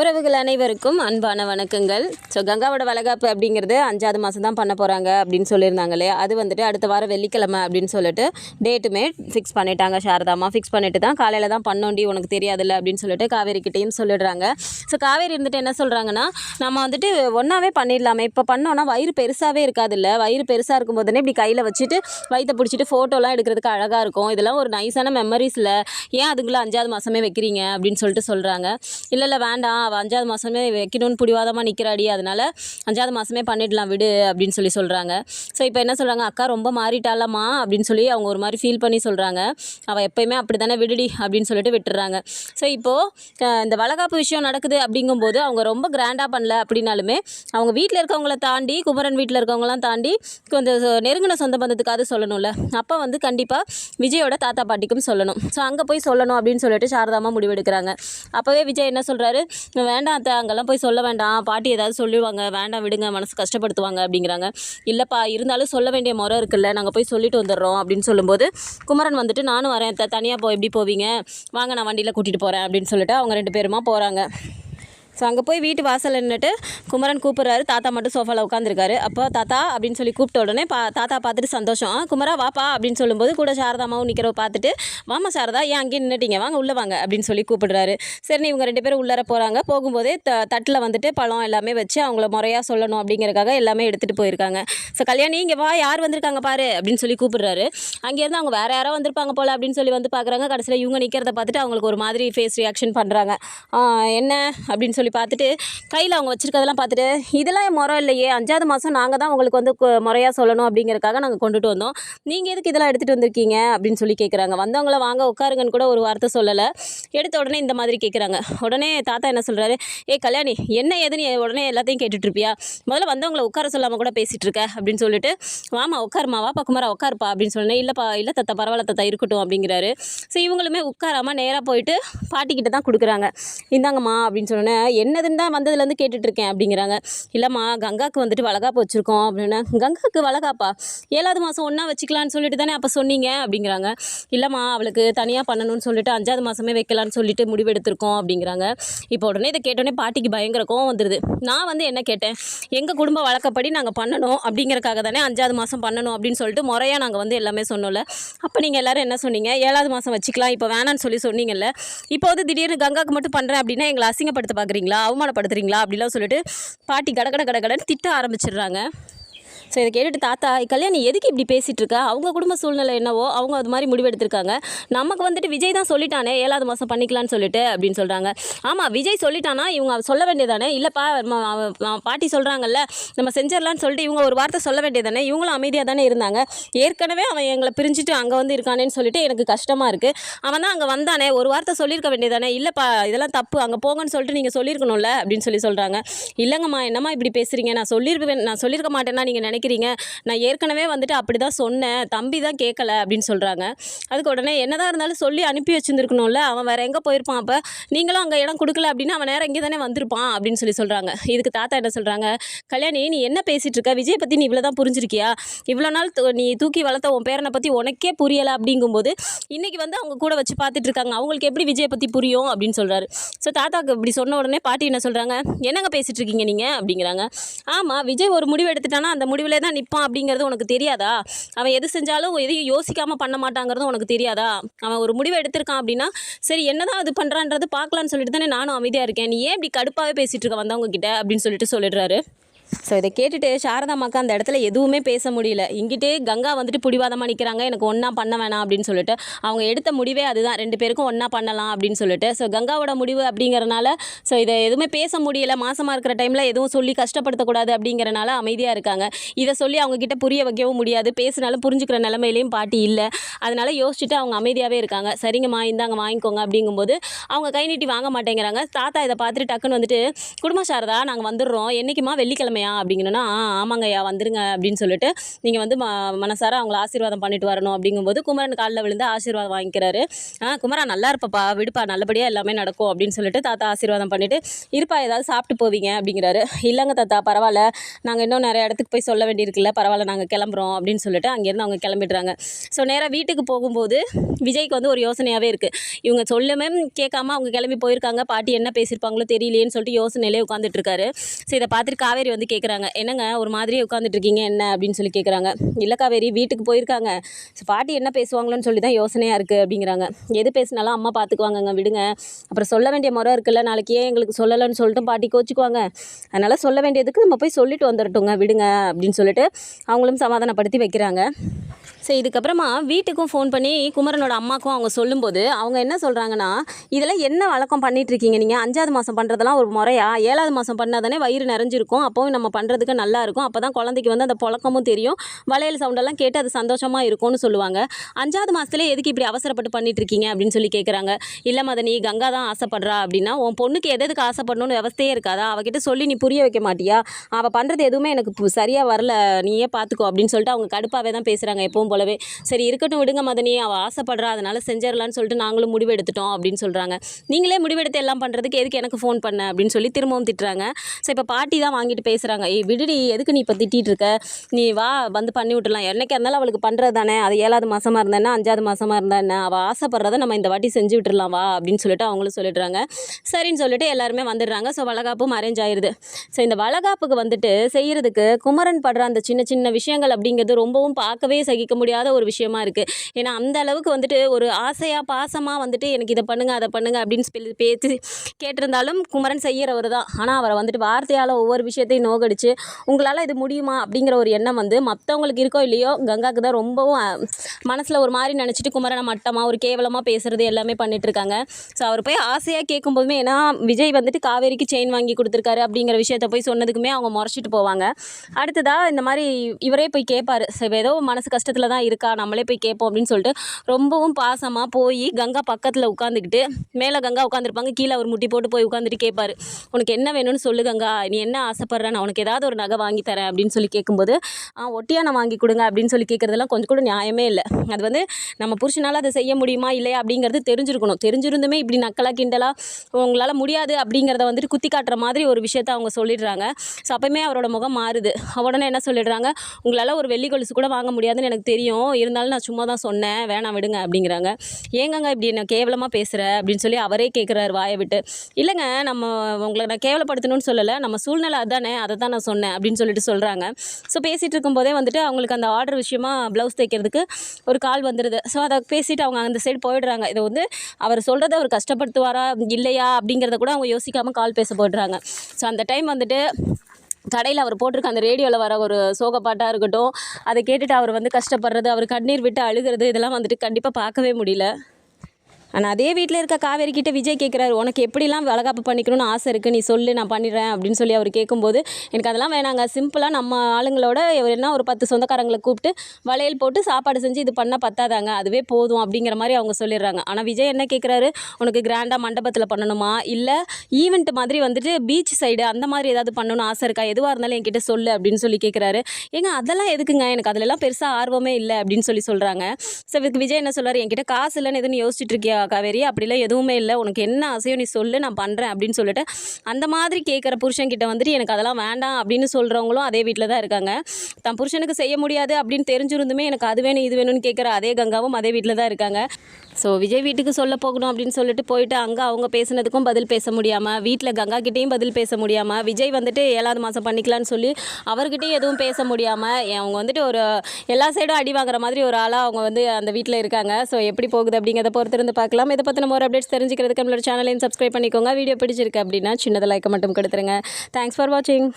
உறவுகள் அனைவருக்கும் அன்பான வணக்கங்கள். ஸோ கங்காவோட வளகாப்பு அப்படிங்கிறது அஞ்சாவது மாதம் தான் பண்ண போகிறாங்க அப்படின்னு சொல்லியிருந்தாங்க இல்லையா? அது வந்துட்டு அடுத்த வாரம் வெள்ளிக்கிழமை அப்படின்னு சொல்லிட்டு டேட்டுமே ஃபிக்ஸ் பண்ணிட்டாங்க சாரதாமா ஃபிக்ஸ் பண்ணிட்டு தான் காலையில் தான் பண்ணோண்டி உனக்கு தெரியாதுல்ல அப்படின்னு சொல்லிட்டு காவேரி கிட்டேயும் சொல்லிடுறாங்க. ஸோ காவேரி இருந்துட்டு என்ன சொல்கிறாங்கன்னா நம்ம வந்துட்டு ஒன்றாவே பண்ணிடலாமே. இப்போ பண்ணோன்னா வயிறு பெருசாகவே இருக்காதுல்ல. வயிறு பெருசாக இருக்கும்போதுனே இப்படி கையில் வச்சுட்டு வயிற்ற பிடிச்சிட்டு ஃபோட்டோலாம் எடுக்கிறதுக்கு அழகாக இருக்கும். இதெல்லாம் ஒரு நைஸான மெமரிஸில் ஏன் அதுக்குள்ளே அஞ்சாவது மாதமே வைக்கிறீங்க அப்படின்னு சொல்லிட்டு சொல்கிறாங்க இல்லை இல்லை வேண்டாம். அவள் அஞ்சாவது மாதமே வைக்கணும்னு பிடிவாதமாக நிற்கிறாடி அதனால் அஞ்சாவது மாதமே பண்ணிடலாம் விடு அப்படின்னு சொல்லி சொல்கிறாங்க ஸோ இப்போ என்ன சொல்கிறாங்க அக்கா ரொம்ப மாறிட்டாலம்மா அப்படின்னு சொல்லி அவங்க ஒரு மாதிரி ஃபீல் பண்ணி சொல்கிறாங்க அவள் எப்பயுமே அப்படி தானே விடுடி அப்படின்னு சொல்லிட்டு விட்டுறாங்க. ஸோ இப்போது இந்த வளகாப்பு விஷயம் நடக்குது அப்படிங்கும்போது அவங்க ரொம்ப கிராண்டாக பண்ணல அப்படின்னாலுமே அவங்க வீட்டில் இருக்கவங்கள தாண்டி குமரன் வீட்டில் இருக்கவங்களாம் தாண்டி கொஞ்சம் நெருங்கின சொந்த பந்தத்துக்காவது சொல்லணும்ல. அப்போ வந்து கண்டிப்பாக விஜயோட தாத்தா பாட்டிக்கும் சொல்லணும். ஸோ அங்கே போய் சொல்லணும் அப்படின்னு சொல்லிட்டு சாரதாமா முடிவெடுக்கிறாங்க. அப்போவே விஜய் என்ன சொல்கிறாரு வேண்டாம் அத்தை அங்கெல்லாம் போய் சொல்ல வேண்டாம். பாட்டி ஏதாவது சொல்லிடுவாங்க. வேண்டாம் விடுங்க மனசு கஷ்டப்படுத்துவாங்க அப்படிங்கிறாங்க. இல்லைப்பா இருந்தாலும் சொல்ல வேண்டிய முறை இருக்குல்ல. நாங்கள் போய் சொல்லிட்டு வந்துடுறோம் அப்படின்னு சொல்லும்போது குமரன் வந்துட்டு நானும் வரேன் அத்தை. தனியாக போ எப்படி போவீங்க? வாங்க நான் வண்டியில் கூட்டிகிட்டு போகிறேன் அப்படின்னு சொல்லிட்டு அவங்க ரெண்டு பேருமா போகிறாங்க ஸோ அங்கே போய் வீட்டு வாசலில் நின்றுட்டு குமரன் கூப்பிட்றாரு. தாத்தா மட்டும் சோஃபாவில் உட்காந்துருக்காரு அப்போ தாத்தா அப்படின்னு சொல்லி கூப்பிட்ட உடனே பா தாத்தா பார்த்துட்டு சந்தோஷம். "ஆ, குமரா வாப்பா அப்படின்னு சொல்லும்போது கூட சாரதாமாவும் நிற்கிறவ பார்த்துட்டு வாமா சாரதா ஏன் அங்கேயே நின்றுட்டீங்க வாங்க உள்ளே வாங்க அப்படின்னு சொல்லி கூப்பிடுறாரு. சரி இவங்க ரெண்டு பேரும் உள்ளார போகிறாங்க போகும்போதே த தட்டில் வந்துட்டு பழம் எல்லாமே வச்சு அவங்கள முறையாக சொல்லணும் அப்படிங்கிறக்காக எல்லாமே எடுத்துகிட்டு போயிருக்காங்க. ஸோ கல்யாணி இங்கே வா யார் வந்திருக்காங்க பாரு அப்படின்னு சொல்லி கூப்பிடுறாரு. அங்கேருந்து அவங்க வேறு யாரோ வந்திருப்பாங்க போல் அப்படின்னு சொல்லி வந்து பார்க்குறாங்க. கடைசியில் இவங்க நிற்கிறத பார்த்துட்டு அவங்களுக்கு ஒரு மாதிரி ஃபேஸ் ரியாக்ஷன் பண்ணுறாங்க என்ன? அப்படின்னு சொல்லி பார்த்துட்டு கையில் அவங்க வச்சுருக்கதெல்லாம் பார்த்துட்டு இதெல்லாம் முறை இல்லையே அஞ்சாவது மாதம் நாங்கள் தான் உங்களுக்கு வந்து முறையாக சொல்லணும் அப்படிங்கிறக்காக நாங்கள் கொண்டுட்டு வந்தோம். நீங்கள் எதுக்கு இதெல்லாம் எடுத்துகிட்டு வந்திருக்கீங்க? அப்படின்னு சொல்லி கேட்குறாங்க வந்தவங்கள வாங்க உட்காருங்கன்னு கூட ஒரு வார்த்தை சொல்லலை. எடுத்த உடனே இந்த மாதிரி கேட்குறாங்க உடனே தாத்தா என்ன சொல்கிறாரு ஏ கல்யாணி என்ன ஏதுன்னு உடனே எல்லாத்தையும் கேட்டுட்ருப்பியா முதல்ல வந்தவங்கள உட்கார சொல்லாமல் கூட பேசிகிட்டு இருக்க அப்படின்னு சொல்லிட்டு வாமா உட்காருமா வா குமாரா உட்காருப்பா அப்படின்னு சொன்னேன் இல்லைப்பா இல்லை தத்தா பரவாயில்ல தத்தா இருக்கட்டும் அப்படிங்கிறாரு. ஸோ இவங்களுமே உட்காராமல் நேராக போயிட்டு பாட்டிக்கிட்ட தான் கொடுக்குறாங்க. இந்தாங்கம்மா அப்படின்னு சொன்னேன் என்னதுன்னு தான் வந்ததுலேருந்து கேட்டுட்ருக்கேன் அப்படிங்கிறாங்க. இல்லைம்மா கங்காக்கு வந்துட்டு வளகாப்பு வச்சுருக்கோம் அப்படின்னா. கங்காக்கு வளகாப்பா? ஏழாவது மாதம் ஒன்றா வச்சுக்கலான்னு சொல்லிட்டு தானே அப்போ சொன்னீங்க அப்படிங்கிறாங்க. இல்லைம்மா அவளுக்கு தனியாக பண்ணணும்னு சொல்லிட்டு அஞ்சாவது மாதமே வைக்கலான்னு சொல்லிட்டு முடிவெடுத்திருக்கோம் அப்படிங்கிறாங்க. இப்போ உடனே இதை கேட்டோடனே பாட்டிக்கு பயங்கர கோவம் வந்துடுது நான் வந்து என்ன கேட்டேன்? எங்கள் குடும்ப வழக்கப்படி நாங்கள் பண்ணணும் அப்படிங்கிறக்காக தானே அஞ்சாவது மாதம் பண்ணணும் அப்படின்னு சொல்லிட்டு முறையாக நாங்கள் வந்து எல்லாமே சொன்னோம்ல. அப்போ நீங்கள் எல்லாரும் என்ன சொன்னீங்க? ஏழாவது மாதம் வச்சுக்கலாம் இப்போ வேணான்னு சொல்லி சொன்னீங்கல்ல. இப்போ வந்து திடீர்னு கங்காக்கு மட்டும் பண்ணுறேன் அப்படின்னா எங்களை அசிங்கப்படுத்த பார்க்குறீங்க அவமானப்படுத்துறீங்களா? அப்படிலாம் சொல்லிட்டு பாட்டி கடகட கடகடன்னு திட்ட ஆரம்பிச்சிடுறாங்க. ஸோ இதை கேட்டுட்டு தாத்தா கல்யாணி எதுக்கு இப்படி பேசிகிட்டு இருக்கா அவங்க குடும்ப சூழ்நிலை என்னவோ அவங்க அது மாதிரி முடிவெடுத்திருக்காங்க. நமக்கு வந்துட்டு விஜய் தான் சொல்லிட்டானே ஏழாவது மாதம் பண்ணிக்கலாம்னு சொல்லிட்டு அப்படின்னு சொல்கிறாங்க ஆமாம் விஜய் சொல்லிட்டானா இவங்க சொல்ல வேண்டியதானே? இல்லைப்பா பாட்டி சொல்கிறாங்கல்ல நம்ம செஞ்சிடலான்னு சொல்லிட்டு இவங்க ஒரு வார்த்தை சொல்ல வேண்டியதானே? இவங்களும் அமைதியாக தானே இருந்தாங்க. ஏற்கனவே அவன் எங்களை பிரிஞ்சுட்டு அங்கே வந்து இருக்கானேன்னு சொல்லிட்டு எனக்கு கஷ்டமாக இருக்குது அவன் தான் அங்கே வந்தானே ஒரு வார்த்தை சொல்லியிருக்க வேண்டியதானே? இல்லைப்பா இதெல்லாம் தப்பு அங்கே போங்கன்னு சொல்லிட்டு நீங்கள் சொல்லியிருக்கணும்ல அப்படின்னு சொல்லி சொல்கிறாங்க இல்லைங்கம்மா என்னம்மா இப்படி பேசுகிறீங்க நான் சொல்லியிருப்பேன் நான் சொல்லியிருக்க மாட்டேன்னா நீங்கள் நினைக்கிறீங்க? நான் ஏற்கனவே வந்துட்டு அப்படி தான் சொன்னேன். தம்பி தான் கேட்கல அப்படின்னு சொல்கிறாங்க அதுக்கு உடனே என்னதான் இருந்தாலும் சொல்லி அனுப்பி வச்சுருந்துருக்கணும்ல. அவன் வேறு எங்கே போயிருப்பான் அப்போ? நீங்களும் அங்கே இடம் கொடுக்கல அப்படின்னா அவன் நேரம் இங்கே தானே வந்திருப்பான் அப்படின்னு சொல்லி சொல்கிறாங்க இதுக்கு தாத்தா என்ன சொல்கிறாங்க கல்யாணி நீ என்ன பேசிகிட்டு இருக்க? விஜய் பற்றி நீ இவ்வளோ தான் புரிஞ்சிருக்கியா? இவ்வளோ நாள் நீ தூக்கி வளர்த்த உன் பேரனை பற்றி உனக்கே புரியலை அப்படிங்கும்போது இன்றைக்கி வந்து அவங்க கூட வச்சு பார்த்துட்டு இருக்காங்க. அவங்களுக்கு எப்படி விஜயை பற்றி புரியும் அப்படின்னு சொல்கிறாரு ஸோ தாத்தாவுக்கு இப்படி சொன்ன உடனே பாட்டி என்ன சொல்கிறாங்க என்னங்க பேசிகிட்டு இருக்கீங்க நீங்கள் அப்படிங்கிறாங்க. ஆமாம் விஜய் ஒரு முடிவு எடுத்துட்டானா? அந்த முடிவில் தான் நிற்பான் அப்படிங்கிறது உனக்கு தெரியாதா? அவன் எது செஞ்சாலும் எதையும் யோசிக்காமல் பண்ண மாட்டாங்கிறது உனக்கு தெரியாதா? அவன் ஒரு முடிவு எடுத்திருக்கான் அப்படின்னா சரி என்னதான் அது பண்ணுறான்றது பார்க்கலான்னு சொல்லிட்டு தானே நானும் அமைதியாக இருக்கேன். நீ ஏன் இப்படி கடுப்பாகவே பேசிகிட்டு இருக்க வந்தவங்க கிட்ட அப்படின்னு சொல்லிட்டு சொல்லிடுறாரு. ஸோ இதை கேட்டுட்டு சாரதாமாக்கா அந்த இடத்துல எதுவுமே பேச முடியல. இங்கிட்டே கங்கா வந்துட்டு பிடிவாதமாக நிற்கிறாங்க எனக்கு ஒன்றா பண்ண வேணாம் அப்படின்னு சொல்லிட்டு. அவங்க எடுத்த முடிவே அதுதான். ரெண்டு பேருக்கும் ஒன்றா பண்ணலாம் அப்படின்னு சொல்லிட்டு. ஸோ கங்காவோட முடிவு அப்படிங்கிறனால ஸோ இதை எதுவுமே பேச முடியல. மாசமாக இருக்கிற டைமில் எதுவும் சொல்லி கஷ்டப்படுத்தக்கூடாது அப்படிங்கிறனால அமைதியாக இருக்காங்க. இதை சொல்லி அவங்கக்கிட்ட புரிய வைக்கவும் முடியாது. பேசினாலும் புரிஞ்சுக்கிற நிலமையிலையும் பாட்டி இல்லை. அதனால் யோசிச்சுட்டு அவங்க அமைதியாகவே இருக்காங்க. சரிங்கம்மா இந்தாங்க வாங்கிக்கோங்க அப்படிங்கும்போது அவங்க கை நீட்டி வாங்க மாட்டேங்கிறாங்க. தாத்தா இதை பார்த்துட்டு டக்குன்னு வந்துட்டு குடும்ப சாரதா நாங்கள் வந்துடுறோம். என்றைக்குமா வெள்ளிக்கிழமை வெள்ளிக்கிழமையா அப்படிங்கன்னா ஆ ஆமாங்கய்யா வந்துருங்க அப்படின்னு சொல்லிட்டு நீங்கள் வந்து ம மனசார அவங்கள ஆசீர்வாதம் பண்ணிட்டு வரணும் அப்படிங்கும்போது குமரன் காலில் விழுந்து ஆசீர்வாதம் வாங்கிக்கிறாரு. ஆ குமரா நல்லா இருப்பப்பா விடுப்பா நல்லபடியாக எல்லாமே நடக்கும் அப்படின்னு சொல்லிட்டு தாத்தா ஆசீர்வாதம் பண்ணிட்டு இருப்பா ஏதாவது சாப்பிட்டு போவீங்க அப்படிங்கிறாரு. இல்லைங்க தாத்தா பரவாயில்ல. நாங்கள் இன்னும் நிறைய இடத்துக்கு போய் சொல்ல வேண்டியிருக்குல்ல பரவாயில்ல நாங்கள் கிளம்புறோம் அப்படின்னு சொல்லிட்டு அங்கேருந்து அவங்க கிளம்பிடுறாங்க. ஸோ நேராக வீட்டுக்கு போகும்போது விஜய்க்கு வந்து ஒரு யோசனையாகவே இருக்குது இவங்க சொல்லுமே கேட்காம அவங்க கிளம்பி போயிருக்காங்க. பாட்டி என்ன பேசியிருப்பாங்களோ தெரியலையேன்னு சொல்லிட்டு யோசனையிலே உட்காந்துட்டு இருக்காரு. ஸோ இதை பார்த்துட்டு காவேரி வந்து கேட்குறாங்க என்னங்க ஒரு மாதிரியே உட்காந்துட்டு இருக்கீங்க என்ன? அப்படின்னு சொல்லி கேட்குறாங்க இல்லை காவேரி வீட்டுக்கு போயிருக்காங்க. ஸோ பாட்டி என்ன பேசுவாங்களோன்னு சொல்லி தான் யோசனையாக இருக்குது அப்படிங்கிறாங்க. எது பேசினாலும் அம்மா பார்த்துக்குவாங்கங்க விடுங்க. அப்புறம் சொல்ல வேண்டிய முறை இருக்குல்ல நாளைக்கு ஏன் எங்களுக்கு சொல்லலைன்னு சொல்லிட்டு பாட்டி கோச்சிக்குவாங்க. அதனால் சொல்ல வேண்டியதுக்கு நம்ம போய் சொல்லிட்டு வந்துடட்டுங்க விடுங்க அப்படின்னு சொல்லிட்டு அவங்களும் சமாதானப்படுத்தி வைக்கிறாங்க. ஸோ இதுக்கப்புறமா வீட்டுக்கும் ஃபோன் பண்ணி குமரனோட அம்மாக்கும் அவங்க சொல்லும்போது அவங்க என்ன சொல்கிறாங்கன்னா இதெல்லாம் என்ன வழக்கம் பண்ணிகிட்ருக்கீங்க இருக்கீங்க நீங்கள் அஞ்சாவது மாதம் பண்ணுறதெல்லாம் ஒரு முறையா? ஏழாவது மாதம் பண்ணால் தானே வயிறு நிறைஞ்சிருக்கும். அப்போவும் நம்ம பண்ணுறதுக்கு நல்லா இருக்கும். அப்போ தான் குழந்தைக்கு வந்து அந்த புழக்கமும் தெரியும். வளையல் சவுண்டெல்லாம் கேட்டு அது சந்தோஷமாக இருக்கும்னு சொல்லுவாங்க. அஞ்சாவது மாதத்துல எதுக்கு இப்படி அவசரப்பட்டு பண்ணிகிட்ருக்கீங்க அப்படின்னு சொல்லி கேட்குறாங்க இல்லை மதனி கங்கா தான் ஆசைப்படுறா அப்படின்னா உன் பொண்ணுக்கு எது எதுக்கு ஆசைப்படணும்னு விவஸ்தையே இருக்காதா? அவகிட்ட சொல்லி நீ புரிய வைக்க மாட்டியா? அவள் பண்ணுறது எதுவுமே எனக்கு பு- வரல. நீயே பார்த்துக்கோ அப்படின்னு சொல்லிட்டு அவங்க கடுப்பாகவே தான் பேசுகிறாங்க எப்பவும் போலவே. சரி இருக்கட்டும் விடுங்க மதனி அவள் ஆசைப்படுறா அதனால செஞ்சிடலான்னு சொல்லிட்டு நாங்களும் முடிவெடுத்துட்டோம் அப்படின்னு சொல்கிறாங்க நீங்களே முடிவெடுத்து எல்லாம் பண்ணுறதுக்கு எதுக்கு எனக்கு ஃபோன் பண்ண அப்படின்னு சொல்லி திரும்பவும் திட்டுறாங்க. ஸோ இப்போ பாட்டி தான் வாங்கிட்டு பேசுகிறாங்க ஏ விடுடி எதுக்கு நீ இப்போ திட்டிகிட்டு இருக்க? நீ வா வந்து பண்ணி விட்டுலாம் என்னைக்கு இருந்தாலும் அவளுக்கு பண்ணுறது தானே? அது ஏழாவது மாதமாக இருந்தேன்னா அஞ்சாவது மாதமாக இருந்தா அவள் ஆசைப்படுறத நம்ம இந்த வாட்டி செஞ்சு விட்டுறலாம் வா அப்படின்னு சொல்லிட்டு அவங்களும் சொல்லிடுறாங்க. சரின்னு சொல்லிட்டு எல்லாருமே வந்துடுறாங்க. ஸோ வளகாப்பும் அரேஞ்ச் ஆயிடுது ஸோ இந்த வளகாப்புக்கு வந்துட்டு செய்கிறதுக்கு குமரன் படுற அந்த சின்ன சின்ன விஷயங்கள் அப்படிங்கிறது ரொம்பவும் பார்க்கவே சகி சகிக்க முடியாத ஒரு விஷயமா இருக்குது ஏன்னா அந்த அளவுக்கு வந்துட்டு ஒரு ஆசையாக பாசமாக வந்துட்டு எனக்கு இதை பண்ணுங்க அதை பண்ணுங்க அப்படின்னு சொல்லி பேசி கேட்டிருந்தாலும் குமரன் செய்கிறவர் தான். ஆனால் அவரை வந்துட்டு வார்த்தையால் ஒவ்வொரு விஷயத்தையும் நோகடிச்சு உங்களால் இது முடியுமா அப்படிங்கிற ஒரு எண்ணம் வந்து மற்றவங்களுக்கு இருக்கோ இல்லையோ கங்காவுக்கு தான் ரொம்பவும் மனசில் ஒரு மாதிரி நினச்சிட்டு குமரனை மட்டமாக ஒரு கேவலமாக பேசுகிறது எல்லாமே பண்ணிகிட்ருக்காங்க இருக்காங்க. ஸோ அவர் போய் ஆசையாக கேட்கும்போதுமே ஏன்னா விஜய் வந்துட்டு காவேரிக்கு செயின் வாங்கி கொடுத்துருக்காரு அப்படிங்கிற விஷயத்த போய் சொன்னதுக்குமே அவங்க முறைச்சிட்டு போவாங்க. அடுத்ததாக இந்த மாதிரி இவரே போய் கேட்பாரு ஏதோ மனசு கஷ்டத்தை பக்கத்தில் தான் இருக்கா? நம்மளே போய் கேட்போம் அப்படின்னு சொல்லிட்டு ரொம்பவும் பாசமாக போய் கங்கா பக்கத்தில் உட்காந்துக்கிட்டு மேலே கங்கா உட்காந்துருப்பாங்க கீழே அவர் முட்டி போட்டு போய் உட்காந்துட்டு கேட்பாரு. உனக்கு என்ன வேணும்னு சொல்லு கங்கா. நீ என்ன ஆசைப்பட்ற நான் உனக்கு ஏதாவது ஒரு நகை வாங்கி தரேன் அப்படின்னு சொல்லி கேட்கும்போது ஆ நான் வாங்கி கொடுங்க அப்படின்னு சொல்லி கேட்குறதெல்லாம் கொஞ்சம் கூட நியாயமே இல்லை. அது வந்து நம்ம புருஷனால் அதை செய்ய முடியுமா இல்லையா அப்படிங்கிறது தெரிஞ்சிருக்கணும். தெரிஞ்சிருந்துமே இப்படி நக்கலா கிண்டலா உங்களால் முடியாது அப்படிங்கிறத வந்துட்டு குத்தி காட்டுற மாதிரி ஒரு விஷயத்த அவங்க சொல்லிடுறாங்க. ஸோ அப்போயுமே அவரோட முகம் மாறுது. உடனே என்ன சொல்லிடுறாங்க? உங்களால் ஒரு வெள்ளி கொலுசு கூட வாங்க முடியாதுன்னு எனக்கு தெரியும். இருந்தாலும் நான் சும்மா தான் சொன்னேன். வேணாம் விடுங்க அப்படிங்கிறாங்க. ஏங்கங்க இப்படி நான் கேவலமாக பேசுகிற அப்படின்னு சொல்லி அவரே கேட்குறாரு வாயை விட்டு. இல்லைங்க நம்ம உங்களை நான் கேவலப்படுத்தணும்னு சொல்லலை. நம்ம சூழ்நிலை அதானே அதை தான் நான் சொன்னேன் அப்படின்னு சொல்லிட்டு சொல்கிறாங்க ஸோ பேசிகிட்டு இருக்கும்போதே வந்துட்டு அவங்களுக்கு அந்த ஆர்டர் விஷயமா ப்ளவுஸ் தைக்கிறதுக்கு ஒரு கால் வந்துடுது ஸோ அதை பேசிவிட்டு அவங்க அந்த சைடு போயிடுறாங்க. இதை வந்து அவர் சொல்கிறத அவர் கஷ்டப்படுத்துவாரா? இல்லையா? அப்படிங்கிறத கூட அவங்க யோசிக்காமல் கால் பேச போயிடுறாங்க. ஸோ அந்த டைம் வந்துட்டு கடையில் அவர் போட்டிருக்க அந்த ரேடியோவில் வர ஒரு சோக பாட்டாக இருக்கட்டும் அதை கேட்டுட்டு அவர் வந்து கஷ்டப்படுறது அவர் கண்ணீர் விட்டு அழுகிறது இதெல்லாம் வந்துட்டு கண்டிப்பாக பார்க்கவே முடியல. ஆனால் அதே வீட்டில் இருக்க காவேரி கிட்ட விஜய் கேட்குறாரு உனக்கு எப்படிலாம் வளகாப்பு பண்ணிக்கணும்னு ஆசை இருக்குது நீ சொல்லு நான் பண்ணிடுறேன் அப்படின்னு சொல்லி அவர் கேட்கும்போது எனக்கு அதெல்லாம் வேணாங்க. சிம்பிளாக நம்ம ஆளுங்களோட இவர் என்ன ஒரு பத்து சொந்தக்காரங்களை கூப்பிட்டு வளையல் போட்டு சாப்பாடு செஞ்சு இது பண்ணால் பத்தாதாங்க. அதுவே போதும் அப்படிங்கிற மாதிரி அவங்க சொல்லிடுறாங்க. ஆனால் விஜய் என்ன கேட்குறாரு உனக்கு கிராண்டாக மண்டபத்தில் பண்ணணுமா? இல்லை ஈவெண்ட் மாதிரி வந்துட்டு பீச் சைடு அந்த மாதிரி ஏதாவது பண்ணணும்னு ஆசை இருக்கா? எதுவாக இருந்தாலும் என்கிட்ட சொல்லு அப்படின்னு சொல்லி கேட்குறாரு ஏங்க அதெல்லாம் எதுக்குங்க? எனக்கு அதிலலாம் பெருசாக ஆர்வமே இல்லை அப்படின்னு சொல்லி சொல்கிறாங்க ஸோ இதுக்கு விஜய் என்ன சொல்கிறார் என்கிட்ட காசு இல்லைன்னு எதுன்னு யோசிச்சுட்டு இருக்கியா? காவேரி அப்படிலாம் எதுவுமே இல்லை. உனக்கு என்ன ஆசையோ நீ சொல்லு நான் பண்ணுறேன் அப்படின்னு சொல்லிட்டு அந்த மாதிரி கேட்குற புருஷன்கிட்ட வந்துட்டு எனக்கு அதெல்லாம் வேண்டாம் அப்படின்னு சொல்கிறவங்களும் அதே வீட்டில் தான் இருக்காங்க. தன் புருஷனுக்கு செய்ய முடியாது அப்படின்னு தெரிஞ்சிருந்துமே எனக்கு அது வேணும் இது வேணும்னு கேட்குற அதே கங்காவும் அதே வீட்டில் தான் இருக்காங்க. ஸோ விஜய் வீட்டுக்கு சொல்ல போகணும் அப்படின்னு சொல்லிட்டு போயிட்டு அங்கே அவங்க பேசுனதுக்கும் பதில் பேச முடியாமல் வீட்டில் கங்கா கிட்டேயும் பதில் பேச முடியாமல் விஜய் வந்துட்டு ஏழாவது மாதம் பண்ணிக்கலான்னு சொல்லி அவர்கிட்டையும் எதுவும் பேச முடியாமல் அவங்க வந்துட்டு ஒரு எல்லா சைடும் அடி வாங்குற மாதிரி ஒரு ஆளாக அவங்க வந்து அந்த வீட்டில் இருக்காங்க. ஸோ எப்படி போகுது அப்படிங்கிறத பொறுத்திருந்து பார்க்கலாம். இதை பற்றின ஒரு அப்டேட்ஸ் தெரிஞ்சுக்கிறதுக்கு நம்மளோட சேனலையும் சப்ஸ்கிரைப் பண்ணிக்கோங்க. வீடியோ பிடிச்சிருக்கு அப்படின்னா சின்னதாக லைக்கை மட்டும் கொடுத்துருங்க. தேங்க்ஸ் ஃபார் வாட்சிங்